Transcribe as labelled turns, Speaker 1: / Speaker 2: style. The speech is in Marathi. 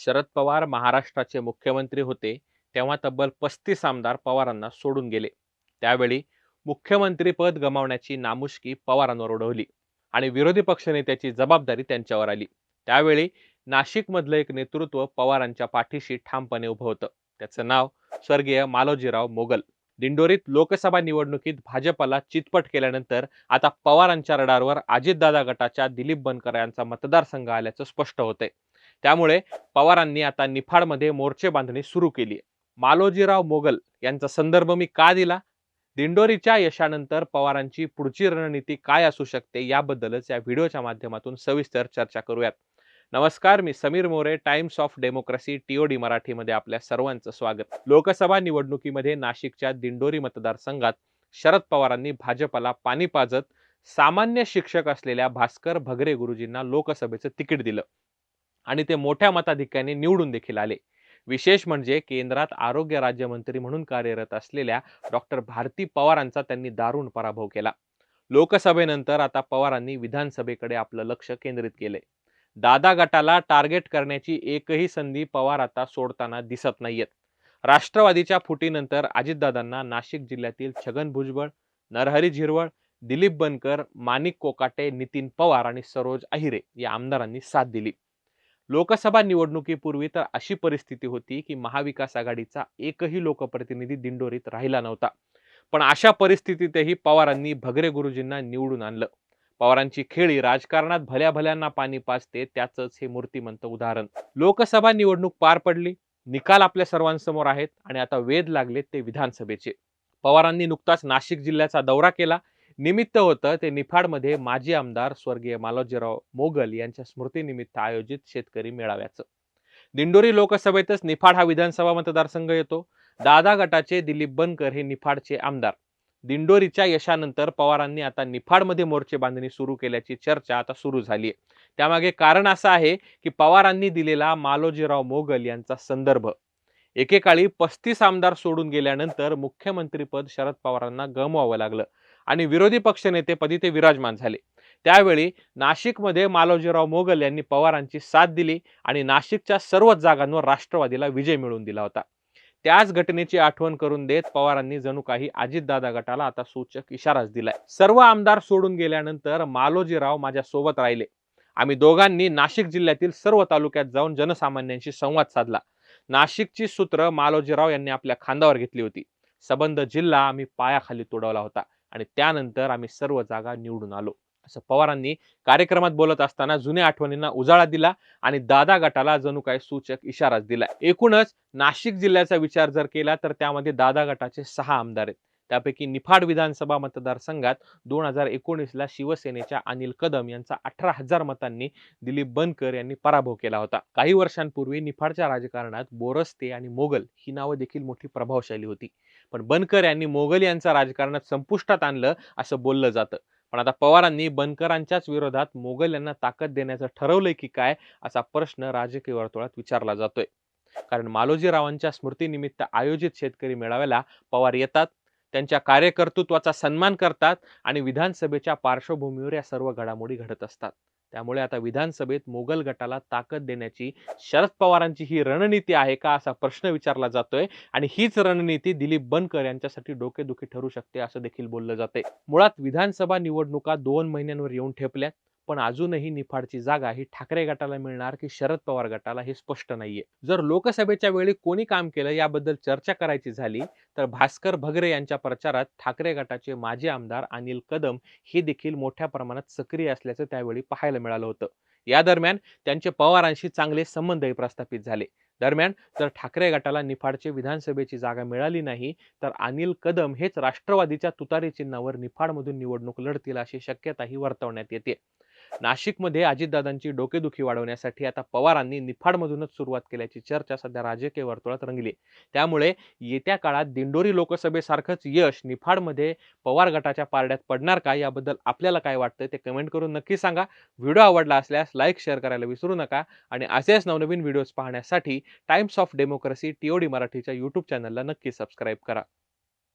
Speaker 1: शरद पवार महाराष्ट्राचे मुख्यमंत्री होते तेव्हा तब्बल पस्तीस आमदार पवारांना सोडून गेले. त्यावेळी मुख्यमंत्रीपद गमावण्याची नामुष्की पवारांवर उडवली आणि विरोधी पक्षनेत्याची जबाबदारी त्यांच्यावर आली. त्यावेळी नाशिकमधलं एक नेतृत्व पवारांच्या पाठीशी ठामपणे उभं होतं. त्याचं नाव स्वर्गीय मालोजीराव मोगल. दिंडोरीत लोकसभा निवडणुकीत भाजपला चितपट केल्यानंतर आता पवारांच्या रडारवर अजितदादा गटाच्या दिलीप बनकर यांचा मतदारसंघ आल्याचं स्पष्ट होतंय. त्यामुळे पवारांनी आता निफाडमध्ये मोर्चे बांधणी सुरू केली आहे. मालोजीराव मोगल यांचा संदर्भ मी का दिला? दिंडोरीच्या यशानंतर पवारांची पुढची रणनीती काय असू शकते याबद्दलच या व्हिडिओच्या माध्यमातून सविस्तर चर्चा करूयात. नमस्कार मी Sameer More Times of Democracy TOD मराठीमध्ये आपल्या सर्वांचं स्वागत. लोकसभा निवडणुकीमध्ये नाशिकच्या दिंडोरी मतदारसंघात शरद पवारांनी भाजपला पाणी पाजत सामान्य शिक्षक असलेल्या भास्कर भगरे गुरुजींना लोकसभेचं तिकीट दिलं. आणि ते मोठ्या मताधिक्याने निवडून देखील आले. विशेष म्हणजे केंद्रात आरोग्य राज्यमंत्री म्हणून कार्यरत असलेल्या डॉक्टर भारती पवारांचा त्यांनी दारुण पराभव केला. लोकसभेनंतर आता पवारांनी विधानसभेकडे आपलं लक्ष केंद्रित केलंय दादा गटाला टार्गेट करण्याची एकही संधी पवार आता सोडताना दिसत नाहीयेत. राष्ट्रवादीच्या फुटीनंतर अजितदादांना नाशिक जिल्ह्यातील छगन भुजबळ नरहरी झिरवळ दिलीप बनकर माणिक कोकाटे नितीन पवार आणि सरोज अहिरे या आमदारांनी साथ दिली. लोकसभा निवडणुकीपूर्वी तर अशी परिस्थिती होती की महाविकास आघाडीचा एकही लोकप्रतिनिधी दिंडोरीत राहिला नव्हता. पण अशा परिस्थितीतही पवारांनी भगरे गुरुजींना निवडून आणलं. पवारांची खेळी राजकारणात भल्या भल्यांना पाणी पाजते त्याचंच हे मूर्तिमंत उदाहरण. लोकसभा निवडणूक पार पडली निकाल आपल्या सर्वांसमोर आहेत आणि आता वेध लागलेत ते विधानसभेचे. पवारांनी नुकताच नाशिक जिल्ह्याचा दौरा केला निमित्त होतं ते निफाडमध्ये माजी आमदार स्वर्गीय मालोजीराव मोगल यांच्या स्मृतीनिमित्त आयोजित शेतकरी मेळाव्याचं. दिंडोरी लोकसभेतच निफाड हा विधानसभा मतदारसंघ येतो. दादा गटाचे दिलीप बनकर हे निफाडचे आमदार. दिंडोरीच्या यशानंतर पवारांनी आता निफाडमध्ये मोर्चे बांधणी सुरू केल्याची चर्चा आता सुरू झाली आहे त्यामागे कारण असं आहे की पवारांनी दिलेला मालोजीराव मोगल यांचा संदर्भ. एकेकाळी पस्तीस आमदार सोडून गेल्यानंतर मुख्यमंत्रीपद शरद पवारांना गमवावं लागलं. आणि विरोधी पक्षनेतेपदी ते विराजमान झाले. त्यावेळी नाशिकमध्ये मालोजीराव मोगल यांनी पवारांची साथ दिली आणि नाशिकच्या सर्वच जागांवर राष्ट्रवादीला विजय मिळवून दिला होता. त्याच घटनेची आठवण करून देत पवारांनी जणू काही अजितदादा गटाला आता सूचक इशाराच दिलाय. सर्व आमदार सोडून गेल्यानंतर मालोजीराव माझ्या सोबत राहिले. आम्ही दोघांनी नाशिक जिल्ह्यातील सर्व तालुक्यात जाऊन जनसामान्यांशी संवाद साधला. नाशिकची सूत्र मालोजीराव यांनी आपल्या खांद्यावर घेतली होती. सबंध जिल्हा आम्ही पायाखाली तोडवला होता. आणि त्यानंतर आम्ही सर्व जागा निवडून आलो. असं पवारांनी कार्यक्रमात बोलत असताना जुन्या आठवणींना उजाळा दिला आणि दादा गटाला जणू काय सूचक इशाराच दिला. एकूणच नाशिक जिल्ह्याचा विचार जर केला तर त्यामध्ये दादा गटाचे सहा आमदार आहेत. त्यापैकी निफाड विधानसभा मतदारसंघात दोन हजार एकोणीसला शिवसेनेच्या अनिल कदम यांचा अठरा हजार मतांनी दिलीप बनकर यांनी पराभव केला होता. काही वर्षांपूर्वी निफाडच्या राजकारणात बोरस्ते आणि मोगल ही नावं देखील मोठी प्रभावशाली होती. पण बनकर यांनी मोगल यांचा राजकारणात संपुष्टात आणलं असं बोललं जातं. पण आता पवारांनी बनकरांच्याच विरोधात मोगल यांना ताकद देण्याचं ठरवलंय की काय असा प्रश्न राजकीय वर्तुळात विचारला जातोय. कारण मालोजीरावांच्या स्मृतीनिमित्त आयोजित शेतकरी मेळाव्याला पवार येतात. त्यांच्या कार्यकर्तृत्वाचा सन्मान करतात आणि विधानसभेच्या पार्श्वभूमीवर या सर्व घडामोडी घडत असतात. त्यामुळे आता विधानसभेत मोगल गटाला ताकद देण्याची शरद पवारांची ही रणनीती आहे का असा प्रश्न विचारला जातोय. आणि हीच रणनीती दिलीप बनकर यांच्यासाठी डोकेदुखी ठरू शकते असं देखील बोललं जाते मुळात विधानसभा निवडणुका दोन महिन्यांवर येऊन ठेपल्यात. पण अजूनही निफाडची जागा ही ठाकरे गटाला मिळणार की शरद पवार गटाला हे स्पष्ट नाहीये. जर लोकसभेच्या वेळी कोणी काम केलं याबद्दल चर्चा करायची झाली तर भास्कर भगरे यांच्या प्रचारात ठाकरे गटाचे माजी आमदार अनिल कदम हे देखील मोठ्या प्रमाणात सक्रिय असल्याचं त्यावेळी पाहायला मिळालं होतं. या दरम्यान त्यांचे पवारांशी चांगले संबंधही प्रस्थापित झाले. दरम्यान जर ठाकरे गटाला निफाडचे विधानसभेची जागा मिळाली नाही तर अनिल कदम हेच राष्ट्रवादीच्या तुतारी चिन्हावर निफाडमधून निवडणूक लढतील अशी शक्यताही वर्तवण्यात येते. नाशिकमध्ये अजितदादांची डोकेदुखी वाढवण्यासाठी आता पवारांनी निफाडमधूनच सुरुवात केल्याची चर्चा सध्या राजकीय वर्तुळात रंगली. त्यामुळे येत्या काळात दिंडोरी लोकसभेसारखंच यश निफाडमध्ये पवार गटाच्या पारड्यात पडणार का? याबद्दल आपल्याला काय वाटतं ते कमेंट करून नक्की सांगा. व्हिडिओ आवडला असल्यास लाईक शेअर करायला विसरू नका आणि असेच नवनवीन व्हिडिओज पाहण्यासाठी टाइम्स ऑफ डेमोक्रेसी टीओडी मराठीच्या यूट्यूब चॅनलला नक्की सबस्क्राईब करा.